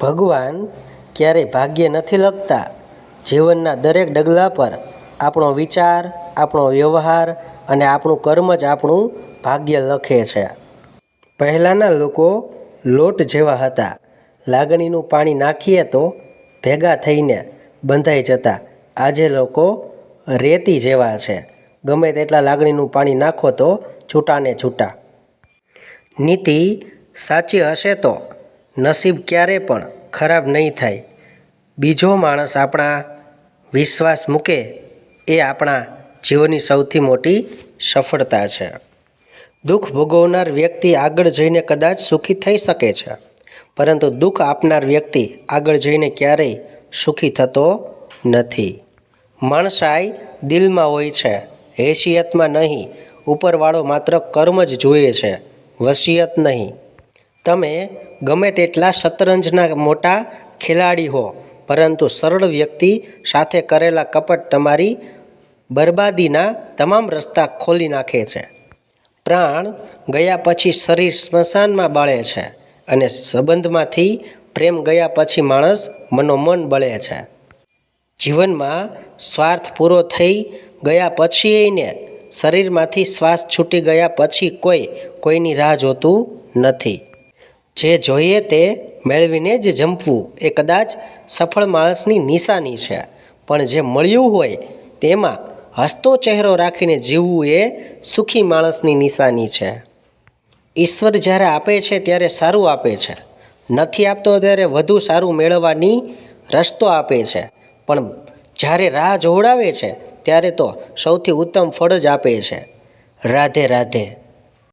ભગવાન ક્યારેય ભાગ્ય નથી લખતા. જીવનના દરેક ડગલા પર આપણો વિચાર, આપણો વ્યવહાર અને આપણું કર્મ જ આપણું ભાગ્ય લખે છે. પહેલાંના લોકો લોટ જેવા હતા. લાગણીનું પાણી નાખીએ તો ભેગા થઈને બંધાઈ જતા. આજે લોકો રેતી જેવા છે. ગમે તેટલા લાગણીનું પાણી નાખો તો છૂટાને છૂટા. નીતિ સાચી હશે તો નસીબ ક્યારે પણ ખરાબ નહીં થાય. બીજો માણસ આપણા વિશ્વાસ મૂકે એ આપણા જીવનની સૌથી મોટી સફળતા છે. દુઃખ ભોગવનાર વ્યક્તિ આગળ જઈને કદાચ સુખી થઈ શકે છે, પરંતુ દુઃખ આપનાર વ્યક્તિ આગળ જઈને ક્યારેય સુખી થતો નથી. માણસાઈ દિલમાં હોય છે, હેસિયતમાં નહીં, ઉપરવાળો માત્ર કર્મ જ જોઈએ છે, વસિયત નહીં. તમે ગમે તેટલા શતરંજના મોટા ખેલાડી હો, પરંતુ સરળ વ્યક્તિ સાથે કરેલા કપટ તમારી બરબાદીના તમામ રસ્તા ખોલી નાખે છે. પ્રાણ ગયા પછી શરીર સ્મશાનમાં બળે છે અને સંબંધમાંથી પ્રેમ ગયા પછી માણસ મનોમન બળે છે. જીવનમાં સ્વાર્થ પૂરો થઈ ગયા પછી એને શરીરમાંથી શ્વાસ છૂટી ગયા પછી કોઈ કોઈની રાહ જોતું નથી. જે જોઈએ તે મેળવીને જ જંપવું. એ કદાચ સફળ માણસની નિશાની છે. પણ જે મળ્યું હોય તેમાં હસતો ચહેરો રાખીને જીવવું એ સુખી માણસની નિશાની છે. ઈશ્વર જ્યારે આપે છે ત્યારે સારું આપે છે. નથી આપતો ત્યારે વધુ સારું મેળવવાની રસ્તો આપે છે. પણ જ્યારે રાહ જોવડાવે છે, ત્યારે તો સૌથી ઉત્તમ ફળ જ આપે છે. રાધે રાધે.